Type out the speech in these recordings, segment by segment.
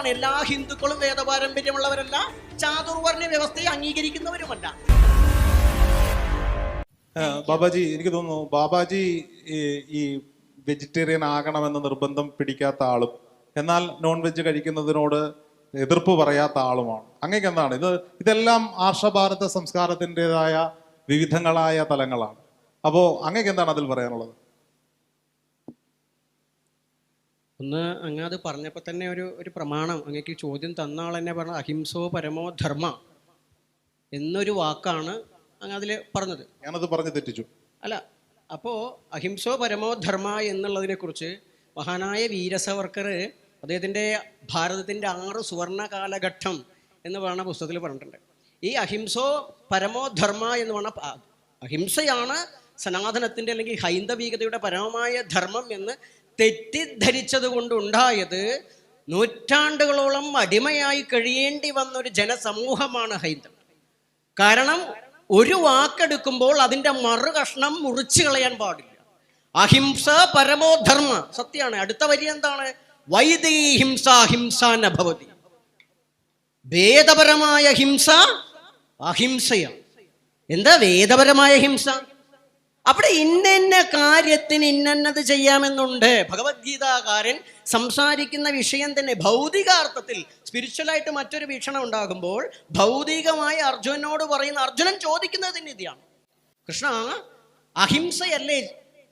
പാരമ്പര്യമാണ് എല്ലാ ഹിന്ദുക്കളും വേദപാരമ്പര്യമുള്ളവരല്ല ചാതുർവർണ വ്യവസ്ഥയെ അംഗീകരിക്കുന്നവരുമല്ല. ബാബാജി എനിക്ക് തോന്നുന്നു ബാബാജി ഈ വെജിറ്റേറിയൻ ആകണമെന്ന നിർബന്ധം പിടിക്കാത്ത ആളും എന്നാൽ നോൺ വെജ് കഴിക്കുന്നതിനോട് എതിർപ്പ് പറയാത്ത ആളുമാണ്. അങ്ങേക്ക് എന്താണ്? ഇത് ഇതെല്ലാം ആർഷഭാരത സംസ്കാരത്തിന്റെതായ വിവിധങ്ങളായ തലങ്ങളാണ്. അപ്പോൾ അങ്ങേക്ക് എന്താണ് അതിൽ പറയാനുള്ളത്? ഒന്ന് അങ്ങ് അത് പറഞ്ഞപ്പോൾ തന്നെ ഒരു ഒരു പ്രമാണം. അങ്ങേക്ക് ചോദ്യം തന്ന ആൾ തന്നെ പറഞ്ഞ അഹിംസോ പരമോ ധർമ്മ എന്നൊരു വാക്കാണ് അങ്ങ് അതിൽ പറഞ്ഞത്. ഞാനത് പറഞ്ഞു തെറ്റിച്ചു. അല്ല അപ്പോൾ അഹിംസോ പരമോ ധർമ്മ എന്നുള്ളതിനെക്കുറിച്ച് മഹാനായ വീരസവർക്കർ അദ്ദേഹത്തിന്റെ ഭാരതത്തിന്റെ ആറ് സുവർണ കാലഘട്ടം എന്ന് പറയുന്ന പുസ്തകത്തിൽ പറഞ്ഞിട്ടുണ്ട്. ഈ അഹിംസോ പരമോ ധർമ്മ എന്ന് പറഞ്ഞ അഹിംസയാണ് സനാതനത്തിന്റെ അല്ലെങ്കിൽ ഹൈന്ദവീകതയുടെ പരമമായ ധർമ്മം എന്ന് തെറ്റിദ്ധരിച്ചത് കൊണ്ടുണ്ടായത് നൂറ്റാണ്ടുകളോളം അടിമയായി കഴിയേണ്ടി വന്ന ഒരു ജനസമൂഹമാണ് ഹൈന്ദവം. കാരണം ഒരു വാക്കെടുക്കുമ്പോൾ അതിന്റെ മറുകഷ്ണം മുറിച്ചു കളയാൻ പാടില്ല. അഹിംസ പരമോധർമ്മ സത്യമാണ് അടുത്ത വരി എന്താണ്? വൈദീ ഹിംസ ഹിംസാന ഭവതി. വേദപരമായ ഹിംസ അഹിംസയാണ്. എന്താ വേദപരമായ ഹിംസ? അവിടെ ഇന്ന കാര്യത്തിന് ഇന്നത് ചെയ്യാമെന്നുണ്ട്. ഭഗവത്ഗീതാകാരൻ സംസാരിക്കുന്ന വിഷയം തന്നെ ഭൗതികാർത്ഥത്തിൽ സ്പിരിച്വലായിട്ട് മറ്റൊരു വീക്ഷണം ഉണ്ടാകുമ്പോൾ ഭൗതികമായി അർജുനനോട് പറയുന്ന അർജുനൻ ചോദിക്കുന്നത് തന്നെ ഇതാണ്. കൃഷ്ണ അഹിംസയല്ലേ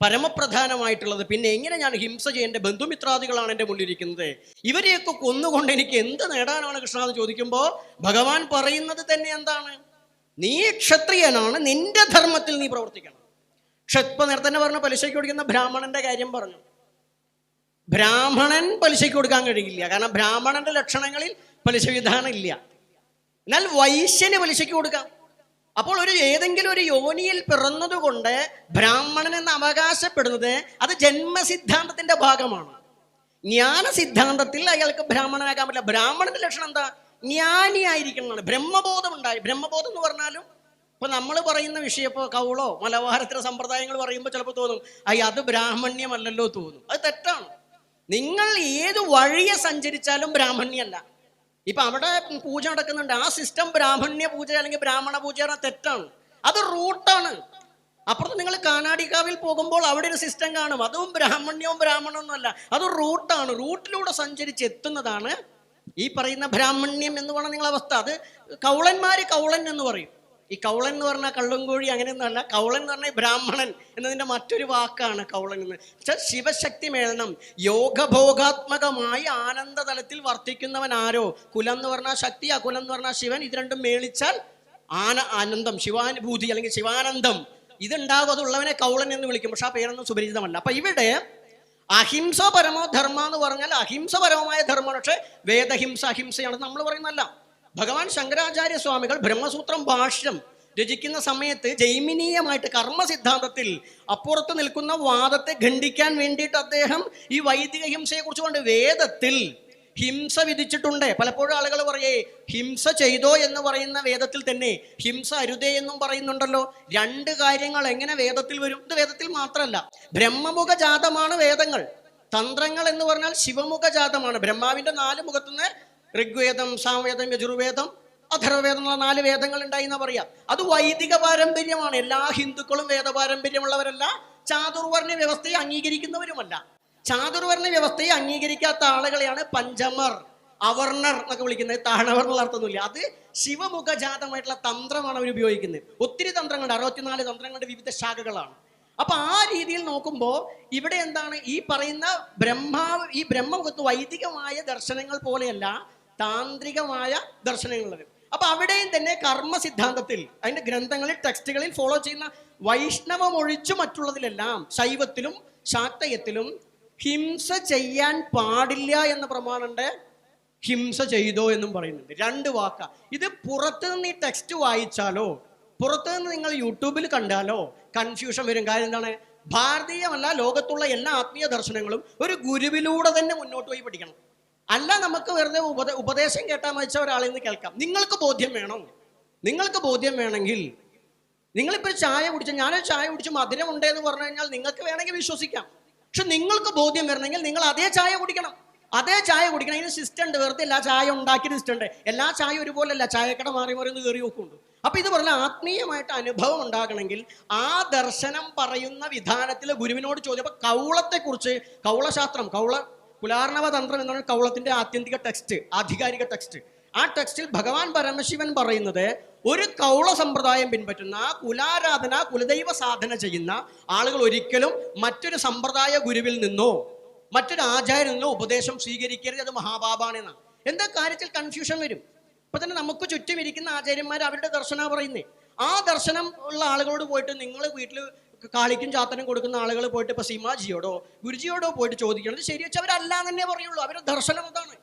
പരമപ്രധാനമായിട്ടുള്ളത്? പിന്നെ എങ്ങനെ ഞാൻ ഹിംസ ചെയ്യേണ്ട ബന്ധുമിത്രാദികളാണ് എന്റെ മുന്നിലിരിക്കുന്നത്. ഇവരെയൊക്കെ കൊന്നുകൊണ്ട് എനിക്ക് എന്ത് നേടാനാണ് കൃഷ്ണ എന്ന് ചോദിക്കുമ്പോൾ ഭഗവാൻ പറയുന്നത് തന്നെ എന്താണ്? നീ ക്ഷത്രിയനാണ് നിന്റെ ധർമ്മത്തിൽ നീ പ്രവർത്തിക്കണം. ക്ഷത്പ നേരത്തെ തന്നെ പറഞ്ഞു പലിശയ്ക്ക് കൊടുക്കുന്ന ബ്രാഹ്മണന്റെ കാര്യം പറഞ്ഞു. ബ്രാഹ്മണൻ പലിശയ്ക്ക് കൊടുക്കാൻ കഴിയില്ല. കാരണം ബ്രാഹ്മണന്റെ ലക്ഷണങ്ങളിൽ പലിശ വിധാനം ഇല്ല. എന്നാൽ വൈശ്യന് പലിശയ്ക്ക് കൊടുക്കാം. അപ്പോൾ ഒരു ഏതെങ്കിലും ഒരു യോനിയിൽ പിറന്നതുകൊണ്ട് ബ്രാഹ്മണൻ എന്ന് അവകാശപ്പെടുന്നത് അത് ജന്മസിദ്ധാന്തത്തിന്റെ ഭാഗമാണ്. ജ്ഞാന സിദ്ധാന്തത്തിൽ അയാൾക്ക് ബ്രാഹ്മണനാകാൻ പറ്റില്ല. ബ്രാഹ്മണന്റെ ലക്ഷണം എന്താ? ജ്ഞാനിയായിരിക്കണം ബ്രഹ്മബോധം ഉണ്ടായി. ബ്രഹ്മബോധം എന്ന് പറഞ്ഞാലും ഇപ്പൊ നമ്മൾ പറയുന്ന വിഷയം ഇപ്പോൾ കൗളോ മലബാരത്തിലെ സമ്പ്രദായങ്ങൾ പറയുമ്പോൾ ചിലപ്പോൾ തോന്നും അയ്യ അത് ബ്രാഹ്മണ്യമല്ലല്ലോ തോന്നും. അത് തെറ്റാണ്. നിങ്ങൾ ഏത് വഴിയെ സഞ്ചരിച്ചാലും ബ്രാഹ്മണ്യല്ല ഇപ്പം അവിടെ പൂജ നടക്കുന്നുണ്ട്. ആ സിസ്റ്റം ബ്രാഹ്മണ്യ പൂജ അല്ലെങ്കിൽ ബ്രാഹ്മണ പൂജ തെറ്റാണ്. അത് റൂട്ടാണ് അപ്പുറത്ത് നിങ്ങൾ കാനാടിക്കാവിൽ പോകുമ്പോൾ അവിടെ ഒരു സിസ്റ്റം കാണും. അതും ബ്രാഹ്മണ്യവും ബ്രാഹ്മണമൊന്നും അല്ല. അത് റൂട്ടാണ് റൂട്ടിലൂടെ സഞ്ചരിച്ച് എത്തുന്നതാണ് ഈ പറയുന്ന ബ്രാഹ്മണ്യം എന്ന് പറഞ്ഞ നിങ്ങൾ അവസ്ഥ. അത് കൗളന്മാര് കൗളൻ എന്ന് പറയും. ഈ കൗളൻ എന്ന് പറഞ്ഞാൽ കള്ളുംകോഴി അങ്ങനെയൊന്നുമല്ല കൗളൻ എന്ന് പറഞ്ഞാൽ ബ്രാഹ്മണൻ എന്നതിന്റെ മറ്റൊരു വാക്കാണ് കൗളൻ എന്ന്. വെച്ചാൽ ശിവശക്തി മേളനം. യോഗഭോഗാത്മകമായി ആനന്ദതലത്തിൽ വർത്തിക്കുന്നവൻ ആരോ? കുലം എന്ന് പറഞ്ഞാൽ ശക്തി അകുലം എന്ന് പറഞ്ഞാൽ ശിവൻ. ഇത് രണ്ടും മേളിച്ചാൽ ആന ആനന്ദം. ശിവാനുഭൂതി അല്ലെങ്കിൽ ശിവാനന്ദം. ഇതുണ്ടാകും അതുള്ളവനെ കൗളൻ എന്ന് വിളിക്കും. പക്ഷെ ആ പേരൊന്നും സുപരിചിതമല്ല. അപ്പൊ ഇവിടെ അഹിംസ പരമോ ധർമ്മ എന്ന് പറഞ്ഞാൽ അഹിംസപരമായ ധർമ്മമാണ്. പക്ഷേ വേദഹിംസ അഹിംസയാണ്. നമ്മൾ പറയുന്നല്ല ഭഗവാൻ ശങ്കരാചാര്യ സ്വാമികൾ ബ്രഹ്മസൂത്രം ഭാഷ്യം രചിക്കുന്ന സമയത്ത് ജൈമിനീയമായിട്ട് കർമ്മ സിദ്ധാന്തത്തിൽ അപ്പുറത്ത് നിൽക്കുന്ന വാദത്തെ ഖണ്ഡിക്കാൻ വേണ്ടിയിട്ട് അദ്ദേഹം ഈ വൈദിക ഹിംസയെ കുറിച്ച് കൊണ്ട് വേദത്തിൽ ഹിംസ വിധിച്ചിട്ടുണ്ട്. പലപ്പോഴും ആളുകൾ പറയേ ഹിംസ ചെയ്തോ എന്ന് പറയുന്ന വേദത്തിൽ തന്നെ ഹിംസ അരുതേ എന്നും പറയുന്നുണ്ടല്ലോ. രണ്ട് കാര്യങ്ങൾ എങ്ങനെ വേദത്തിൽ വരും? ഇത് വേദത്തിൽ മാത്രമല്ല. ബ്രഹ്മമുഖ ജാതമാണ് വേദങ്ങൾ. തന്ത്രങ്ങൾ എന്ന് പറഞ്ഞാൽ ശിവമുഖ ജാതമാണ്. ബ്രഹ്മാവിന്റെ നാല് മുഖത്തുനിന്ന് ഋഗ്വേദം സാമവേദം യജുർവേദം അഥർവവേദം എന്നുള്ള നാല് വേദങ്ങൾ ഉണ്ടായി എന്ന് പറയാം. അത് വൈദിക പാരമ്പര്യമാണ്. എല്ലാ ഹിന്ദുക്കളും വേദ പാരമ്പര്യമുള്ളവരല്ല ചാതുർവർണ വ്യവസ്ഥയെ അംഗീകരിക്കുന്നവരുമല്ല. ചാതുർവർണ വ്യവസ്ഥയെ അംഗീകരിക്കാത്ത ആളുകളെയാണ് പഞ്ചമർ അവർണർ എന്നൊക്കെ വിളിക്കുന്നത്. താണവർ എന്നുള്ള അത് ശിവമുഖജാതമായിട്ടുള്ള തന്ത്രമാണ് അവർ ഉപയോഗിക്കുന്നത്. ഒത്തിരി തന്ത്രങ്ങളുണ്ട്. അറുപത്തിനാല് തന്ത്രങ്ങളുടെ വിവിധ ശാഖകളാണ്. അപ്പൊ ആ രീതിയിൽ നോക്കുമ്പോൾ ഇവിടെ എന്താണ്? ഈ പറയുന്ന ബ്രഹ്മാവ് ഈ ബ്രഹ്മമുഖത്ത് വൈദികമായ ദർശനങ്ങൾ പോലെയല്ല താന്ത്രികമായ ദർശനങ്ങളിൽ അപ്പൊ അവിടെയും തന്നെ കർമ്മ സിദ്ധാന്തത്തിൽ അതിന്റെ ഗ്രന്ഥങ്ങളിൽ ടെക്സ്റ്റുകളിൽ ഫോളോ ചെയ്യുന്ന വൈഷ്ണവം ഒഴിച്ചു മറ്റുള്ളതിലെല്ലാം ശൈവത്തിലും ശാക്തയത്തിലും ഹിംസ ചെയ്യാൻ പാടില്ല എന്ന പ്രമാണുണ്ട് ഹിംസ ചെയ്തോ എന്നും പറയുന്നുണ്ട്. രണ്ട് വാക്ക. ഇത് പുറത്ത് നിന്ന് ഈ ടെക്സ്റ്റ് വായിച്ചാലോ പുറത്ത് നിന്ന് നിങ്ങൾ യൂട്യൂബിൽ കണ്ടാലോ കൺഫ്യൂഷൻ വരും. കാര്യം എന്താണ്? ഭാരതീയമല്ല ലോകത്തുള്ള എല്ലാ ആത്മീയ ദർശനങ്ങളും ഒരു ഗുരുവിലൂടെ തന്നെ മുന്നോട്ട് പോയി പഠിക്കണം. അല്ല നമുക്ക് വെറുതെ ഉപദേ ഉപദേശം കേട്ടാൽ മതിച്ച ഒരാളിൽ നിന്ന് കേൾക്കാം. നിങ്ങൾക്ക് ബോധ്യം വേണം. നിങ്ങൾക്ക് ബോധ്യം വേണമെങ്കിൽ നിങ്ങളിപ്പോൾ ചായ കുടിച്ച ഞാനൊരു ചായ കുടിച്ച് മധുരം ഉണ്ടെന്ന് പറഞ്ഞു കഴിഞ്ഞാൽ നിങ്ങൾക്ക് വേണമെങ്കിൽ വിശ്വസിക്കാം. പക്ഷെ നിങ്ങൾക്ക് ബോധ്യം വരണമെങ്കിൽ നിങ്ങൾ അതേ ചായ കുടിക്കണം. അതേ ചായ കുടിക്കണം. അതിന് സിസ്റ്റം ഉണ്ട്. വെറുതെ എല്ലാ ചായ ഉണ്ടാക്കിയ സിസ്റ്റം ഉണ്ട്. എല്ലാ ചായ ഒരുപോലെയല്ല ചായക്കട മാറി മാറി ഒന്ന് കയറി നോക്കുന്നുണ്ട്. അപ്പൊ ഇത് പറഞ്ഞ ആത്മീയമായിട്ട് അനുഭവം ഉണ്ടാകണമെങ്കിൽ ആ ദർശനം പറയുന്ന വിധാനത്തിൽ ഗുരുവിനോട് ചോദ്യം അപ്പൊ കൗളത്തെക്കുറിച്ച് കൗളശാസ്ത്രം കൗള കുലാർണവ തന്ത്രം എന്ന് എന്നാണ് കൗളത്തിന്റെ ആത്യന്തിക ടെക്സ്റ്റ് ആധികാരിക ടെക്സ്റ്റ് ആ ടെക്സ്റ്റിൽ ഭഗവാൻ പരമശിവൻ പറയുന്നത് ഒരു കൗള സമ്പ്രദായം പിൻപറ്റുന്ന കുലാരാധന കുലദൈവ സാധന ചെയ്യുന്ന ആളുകൾ ഒരിക്കലും മറ്റൊരു സമ്പ്രദായ ഗുരുവിൽ നിന്നോ മറ്റൊരു ആചാര്യനിൽ നിന്നോ ഉപദേശം സ്വീകരിക്കരുത്. അത് മഹാപാപാണെന്നാണ് എന്താ കാര്യത്തിൽ കൺഫ്യൂഷൻ വരും? ഇപ്പൊ തന്നെ നമുക്ക് ചുറ്റും ഇരിക്കുന്ന ആചാര്യന്മാർ അവരുടെ ദർശന പറയുന്നേ. ആ ദർശനം ഉള്ള ആളുകളോട് പോയിട്ട് നിങ്ങൾ വീട്ടിൽ കാളിക്കും ചാത്തനും കൊടുക്കുന്ന ആളുകൾ പോയിട്ട് ഇപ്പൊ സീമാജിയോടോ ഗുരുജിയോടോ പോയിട്ട് ചോദിക്കണം. ശരി വെച്ചാൽ അവരല്ല തന്നെ പറയുള്ളൂ. അവരുടെ ദർശനം അതാണ്.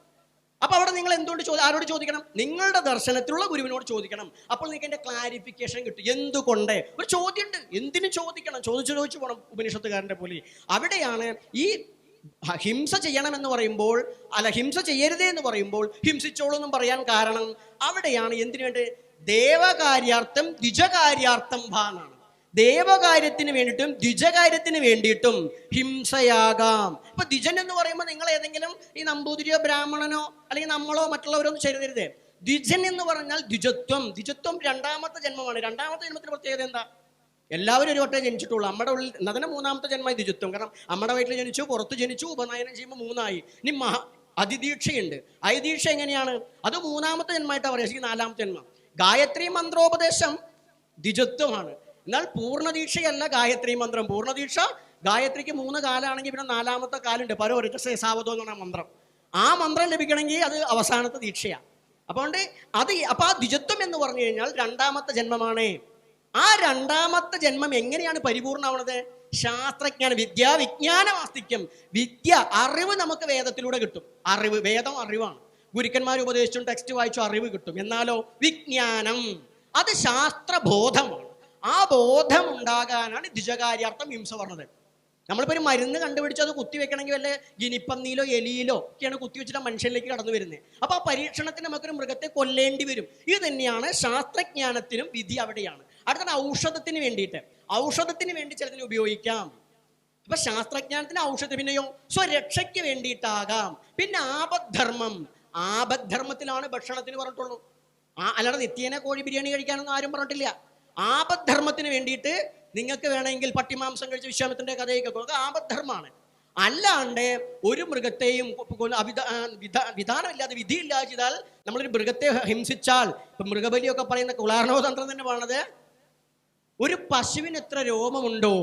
അപ്പൊ അവിടെ നിങ്ങൾ എന്തുകൊണ്ട് ചോദി ആരോട് ചോദിക്കണം? നിങ്ങളുടെ ദർശനത്തിലുള്ള ഗുരുവിനോട് ചോദിക്കണം. അപ്പോൾ നിങ്ങൾക്ക് എന്റെ ക്ലാരിഫിക്കേഷൻ കിട്ടും. എന്തുകൊണ്ട്? ഒരു ചോദ്യമുണ്ട്. എന്തിനു ചോദിക്കണം? ചോദിച്ചു ചോദിച്ചു പോകണം ഉപനിഷത്തുകാരന്റെ പോലെ. അവിടെയാണ് ഈ ഹിംസ ചെയ്യണം എന്ന് പറയുമ്പോൾ അല്ല ഹിംസ ചെയ്യരുതേ എന്ന് പറയുമ്പോൾ ഹിംസിച്ചോളൂ എന്നും പറയാൻ കാരണം അവിടെയാണ് എന്തിനു വേണ്ടി ദേവകാര്യാർത്ഥം ദ്വിജകാര്യാർത്ഥം ഭാന്നാണ് ദേവകാര്യത്തിന് വേണ്ടിയിട്ടും ദ്വിജകാര്യത്തിന് വേണ്ടിയിട്ടും ഹിംസയാകാം. ഇപ്പൊ ദ്വിജൻ എന്ന് പറയുമ്പോൾ നിങ്ങൾ ഏതെങ്കിലും ഈ നമ്പൂതിരിയോ ബ്രാഹ്മണനോ അല്ലെങ്കിൽ നമ്മളോ മറ്റുള്ളവരോ ഒന്നും ചെയ്തരുത് ദ്വിജൻ എന്ന് പറഞ്ഞാൽ ദ്വിജത്വം. ദ്വിജത്വം രണ്ടാമത്തെ ജന്മമാണ്. രണ്ടാമത്തെ ജന്മത്തിന്റെ പ്രത്യേകത എന്താ? എല്ലാവരും ഒരു വട്ടം ജനിച്ചിട്ടുള്ളൂ. നമ്മുടെ ഉള്ളിൽ അതിന് മൂന്നാമത്തെ ജന്മമായി ദ്വിജത്വം. കാരണം നമ്മുടെ വീട്ടിൽ ജനിച്ചു പുറത്ത് ജനിച്ചു ഉപനയനം ചെയ്യുമ്പോൾ മൂന്നായി. ഇനി മഹാ അതിദീക്ഷയുണ്ട്. അതിദീക്ഷ എങ്ങനെയാണ്? അത് മൂന്നാമത്തെ ജന്മമായിട്ടാണ് പറയുക. നാലാമത്തെ ജന്മം. ഗായത്രി മന്ത്രോപദേശം ദ്വിജത്വമാണ്. എന്നാൽ പൂർണദീക്ഷയല്ല ഗായത്രി മന്ത്രം. പൂർണദീക്ഷ ഗായത്രിക്ക് മൂന്ന് കാലാണെങ്കിൽ പിന്നെ നാലാമത്തെ കാലുണ്ട്. പരോരക്ഷ സാവതോ എന്ന് പറഞ്ഞ മന്ത്രം. ആ മന്ത്രം ലഭിക്കണമെങ്കിൽ അത് അവസാനത്തെ ദീക്ഷയാണ് അപ്പോണ്ട് അത് അപ്പോൾ അപ്പൊ ആ ദ്വിജത്വം എന്ന് പറഞ്ഞു കഴിഞ്ഞാൽ രണ്ടാമത്തെ ജന്മമാണ്. ആ രണ്ടാമത്തെ ജന്മം എങ്ങനെയാണ് പരിപൂർണമാവണത്? ശാസ്ത്രജ്ഞാന വിദ്യ വിജ്ഞാനമാസ്തിക്യം വിദ്യ അറിവ് നമുക്ക് വേദത്തിലൂടെ കിട്ടും. അറിവ് വേദം അറിവാണ്. ഗുരുക്കന്മാർ ഉപദേശിച്ചും ടെക്സ്റ്റ് വായിച്ചും അറിവ് കിട്ടും. എന്നാലോ? വിജ്ഞാനം. അത് ശാസ്ത്രബോധമാണ്. ആ ബോധം ഉണ്ടാകാനാണ് ദ്വിജകാര്യാർത്ഥം ഹിംസ പറഞ്ഞത്. നമ്മളിപ്പോൾ ഒരു മരുന്ന് കണ്ടുപിടിച്ച് അത് കുത്തിവെക്കണമെങ്കിൽ വല്ല ഗിനിപ്പന്നിയിലോ എലിയിലോ ഒക്കെയാണ് കുത്തിവെച്ചിട്ട് മനുഷ്യനിലേക്ക് കടന്നു വരുന്നത്. അപ്പോൾ ആ പരീക്ഷണത്തിന് നമുക്കൊരു മൃഗത്തെ കൊല്ലേണ്ടി വരും. ഇത് തന്നെയാണ് ശാസ്ത്രജ്ഞാനത്തിനും വിധി അവിടെയാണ്. അടുത്തത് ഔഷധത്തിന് വേണ്ടിയിട്ട്. ഔഷധത്തിന് വേണ്ടി ചിലതിന് ഉപയോഗിക്കാം. അപ്പൊ ശാസ്ത്രജ്ഞാനത്തിന് ഔഷധം പിന്നെയോ സ്വരക്ഷയ്ക്ക് വേണ്ടിയിട്ടാകാം. പിന്നെ ആപദ്ധർമ്മം. ആപദ്ധർമ്മത്തിലാണ് ഭക്ഷണത്തിന് പറഞ്ഞിട്ടുള്ളൂ. ആ അല്ലാതെ നിത്യേന കോഴി ബിരിയാണി കഴിക്കാനൊന്നും ആരും പറഞ്ഞിട്ടില്ല. ആപദ്ധർമ്മത്തിന് വേണ്ടിയിട്ട് നിങ്ങൾക്ക് വേണമെങ്കിൽ പട്ടിമാംസം കഴിച്ച വിശ്വാമത്തിന്റെ കഥയൊക്കെ കൊടുക്കുക ആപദ്ധർമ്മമാണ്. അല്ലാണ്ട് ഒരു മൃഗത്തെയും വിധാനമില്ലാതെ വിധിയില്ലാതെ ചെയ്താൽ നമ്മളൊരു മൃഗത്തെ ഹിംസിച്ചാൽ ഇപ്പൊ മൃഗബലിയൊക്കെ പറയുന്ന കുളാർണവ തന്ത്രം തന്നെ വേണത് ഒരു പശുവിന് എത്ര രോമമുണ്ടോ?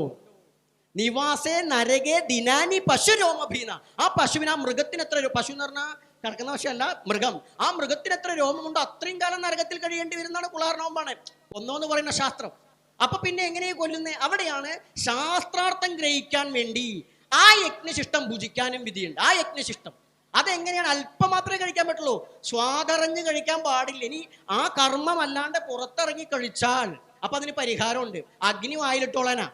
നിവാസേ നരകേ ദിനാനി പശു രോമഭീന ആ പശുവിന് ആ മൃഗത്തിന് എത്ര പശു എന്ന് പറഞ്ഞാൽ കിടക്കുന്ന വശമല്ല മൃഗം. ആ മൃഗത്തിന് എത്ര രോമമുണ്ടോ അത്രയും കാലം നരകത്തിൽ കഴിയേണ്ടി വരുന്നതാണ് കുളാർണവമാണ് ഒന്നോന്ന് പറയുന്ന ശാസ്ത്രം. അപ്പൊ പിന്നെ എങ്ങനെയാ കൊല്ലുന്നത് അവിടെയാണ് ശാസ്ത്രാർത്ഥം ഗ്രഹിക്കാൻ വേണ്ടി ആ യജ്ഞശിഷ്ടം ഭുജിക്കാനും വിധിയുണ്ട്. ആ യജ്ഞശിഷ്ടം. അതെങ്ങനെയാണ്? അല്പം മാത്രമേ കഴിക്കാൻ പറ്റുള്ളൂ. സ്വാദറിഞ്ഞ് കഴിക്കാൻ പാടില്ല. ഇനി ആ കർമ്മം അല്ലാണ്ട് പുറത്തിറങ്ങി കഴിച്ചാൽ അപ്പൊ അതിന് പരിഹാരമുണ്ട്. അഗ്നി വായിലിട്ടോളനാ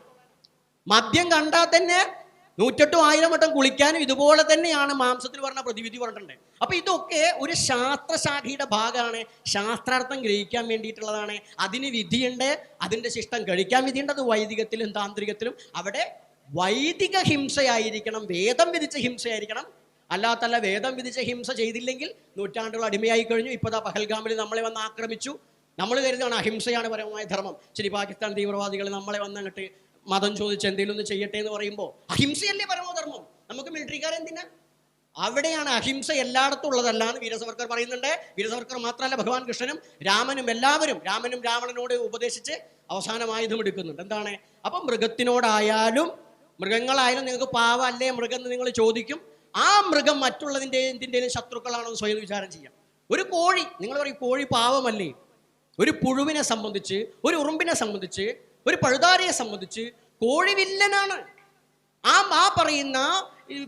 മദ്യം കണ്ടാൽ തന്നെ നൂറ്റെട്ടും ആയിരം വട്ടം കുളിക്കാനും ഇതുപോലെ തന്നെയാണ് മാംസത്തിൽ പറഞ്ഞ പ്രതിവിധി പറഞ്ഞിട്ടുണ്ട് അപ്പൊ ഇതൊക്കെ ഒരു ശാസ്ത്രശാഖയുടെ ഭാഗമാണ്. ശാസ്ത്രാർത്ഥം ഗ്രഹിക്കാൻ വേണ്ടിയിട്ടുള്ളതാണ്. അതിന് വിധിയുണ്ട്. അതിന്റെ ശിഷ്ടം കഴിക്കാൻ വിധിയുണ്ട്. അത് വൈദികത്തിലും താന്ത്രികത്തിലും. അവിടെ വൈദിക ഹിംസയായിരിക്കണം. വേദം വിധിച്ച ഹിംസയായിരിക്കണം. അല്ലാത്തല്ല വേദം വിധിച്ച ഹിംസ ചെയ്തില്ലെങ്കിൽ നൂറ്റാണ്ടുകൾ അടിമയായി കഴിഞ്ഞു. ഇപ്പോഴാ പഹൽഗാമിൽ നമ്മളെ വന്ന് ആക്രമിച്ചു. നമ്മൾ കരുതുകയാണ് അഹിംസയാണ് പരമമായ ധർമ്മം. ശരി പാകിസ്ഥാൻ തീവ്രവാദികൾ നമ്മളെ വന്നങ്ങട്ട് മതം ചോദിച്ച് എന്തെങ്കിലും ഒന്ന് ചെയ്യട്ടെ എന്ന് പറയുമ്പോൾ അഹിംസയല്ലേ പരമോധർമ്മം? നമുക്ക് മിലിറ്ററിക്കാരെന്തിനാ അവിടെയാണ് അഹിംസ എല്ലായിടത്തും ഉള്ളതല്ല എന്ന് വീരസവർക്കർ പറയുന്നുണ്ട്. വീരസവർക്കർ മാത്രമല്ല ഭഗവാൻ കൃഷ്ണനും രാമനും എല്ലാവരും രാമനും രാവണനോട് ഉപദേശിച്ച് അവസാനമായതും എടുക്കുന്നുണ്ട്. എന്താണ്? അപ്പം മൃഗത്തിനോടായാലും മൃഗങ്ങളായാലും നിങ്ങൾക്ക് പാവല്ലേ മൃഗം എന്ന് നിങ്ങൾ ചോദിക്കും. ആ മൃഗം മറ്റുള്ളതിന്റെ എന്തിന്റെയും ശത്രുക്കളാണോ സ്വയം വിചാരം ചെയ്യാം. ഒരു കോഴി നിങ്ങൾ പറയും കോഴി പാവമല്ലേ? ഒരു പുഴുവിനെ സംബന്ധിച്ച് ഒരു ഉറുമ്പിനെ സംബന്ധിച്ച് ഒരു പഴുതാരയെ സംബന്ധിച്ച് കോഴി വില്ലനാണ് ആ ആ പറയുന്ന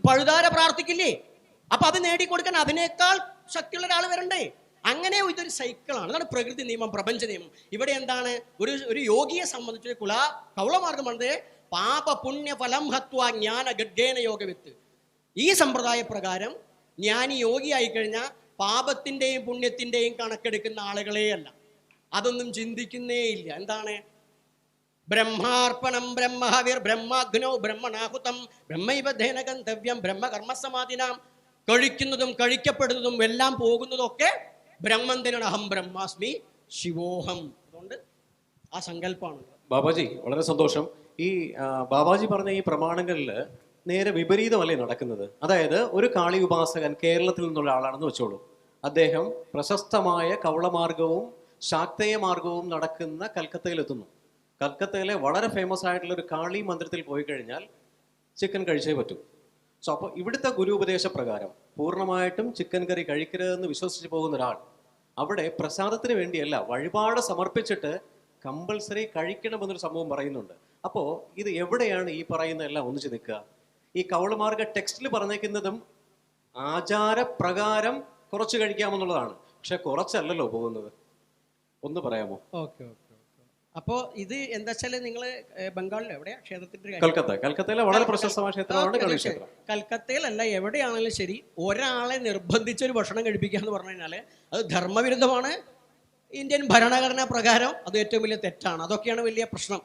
പഴുതാര പ്രാർത്ഥിക്കില്ലേ? അപ്പൊ അത് നേടിക്കൊടുക്കാൻ അതിനേക്കാൾ ശക്തിയുള്ള ഒരാൾ വരണ്ടേ? അങ്ങനെ ഇതൊരു സൈക്കിളാണ് അതാണ് പ്രകൃതി നിയമം പ്രപഞ്ച നിയമം. ഇവിടെ എന്താണ്? ഒരു ഒരു യോഗിയെ സംബന്ധിച്ച് കുല കൗളമാർഗമാണത് പാപ പുണ്യ ഫലം ഹത്വ ജ്ഞാന ഗഡ്ഗേന യോഗവിത്ത്. ഈ സമ്പ്രദായ പ്രകാരം ജ്ഞാനി യോഗിയായി കഴിഞ്ഞാൽ പാപത്തിന്റെയും പുണ്യത്തിന്റെയും കണക്കെടുക്കുന്ന ആളുകളെയല്ല. അതൊന്നും ചിന്തിക്കുന്നേ ഇല്ല എന്താണ്? ബ്രഹ്മാർപ്പണം ബ്രഹ്മഹവിർ ബ്രഹ്മാഗ്നോ ബ്രഹ്മണാഹുതം ബ്രഹ്മൈവധേന ഗന്ധവ്യം ബ്രഹ്മകർമ്മസമാധിനാം കഴിക്കുന്നതും കഴിക്കപ്പെടുന്നതും എല്ലാം പോകുന്നതൊക്കെ ബ്രഹ്മം അഹം ബ്രഹ്മാസ്മി ശിവോഹം. അതുകൊണ്ട് ആ സങ്കല്പമാണ് ബാബാജി വളരെ സന്തോഷം. ഈ ബാബാജി പറഞ്ഞ ഈ പ്രമാണങ്ങളിൽ നേരെ വിപരീതമല്ലേ നടക്കുന്നത്? അതായത് ഒരു കാളി ഉപാസകൻ കേരളത്തിൽ നിന്നുള്ള ആളാണെന്ന് വെച്ചോളൂ. അദ്ദേഹം പ്രശസ്തമായ കവളമാർഗവും ശാക്തേയ മാർഗവും നടക്കുന്ന കൽക്കത്തയിലെത്തുന്നു. കൽക്കത്തയിലെ വളരെ ഫേമസ് ആയിട്ടുള്ള ഒരു കാളി മന്ദിരത്തിൽ പോയി കഴിഞ്ഞാൽ ചിക്കൻ കഴിച്ചേ പറ്റൂ. സോ അപ്പോൾ ഇവിടുത്തെ ഗുരു ഉപദേശ പ്രകാരം പൂർണമായിട്ടും ചിക്കൻ കറി കഴിക്കരുതെന്ന് വിശ്വസിച്ച് പോകുന്ന ഒരാൾ അവിടെ പ്രസാദത്തിന് വേണ്ടിയല്ല വഴിപാട് സമർപ്പിച്ചിട്ട് കമ്പൽസറി കഴിക്കണമെന്നൊരു സംഭവം പറയുന്നുണ്ട്. അപ്പോൾ ഇത് എവിടെയാണ് ഈ പറയുന്ന എല്ലാം ഒന്നിച്ച് നിൽക്കുക. ഈ കവളുമാർഗ ടെക്സ്റ്റിൽ പറഞ്ഞേക്കുന്നതും ആചാരപ്രകാരം കുറച്ച് കഴിക്കാമെന്നുള്ളതാണ്. പക്ഷെ കുറച്ചല്ലല്ലോ പോകുന്നത്. ഒന്ന് പറയാമോ? Okay okay. അപ്പോൾ ഇത് എന്താ വെച്ചാൽ നിങ്ങൾ ബംഗാളിൽ എവിടെയാ? ക്ഷേത്രത്തിന്റെ? കൽക്കത്ത. കൽക്കത്തയിലെ വളരെ പ്രശസ്തമായ ക്ഷേത്രമാണ് ഓക്കേ, കളി ഓക്കേ. കൽക്കത്തയിലല്ല എവിടെയാണെങ്കിലും ശരി ഒരാളെ നിർബന്ധിച്ച് ഒരു ഭക്ഷണം കഴിപ്പിക്കുക എന്ന് പറഞ്ഞു കഴിഞ്ഞാൽ അത് ധർമ്മവിരുദ്ധമാണ്. ഇന്ത്യൻ ഭരണഘടനാ പ്രകാരം അത് ഏറ്റവും വലിയ തെറ്റാണ്. അതൊക്കെയാണ് വലിയ പ്രശ്നം.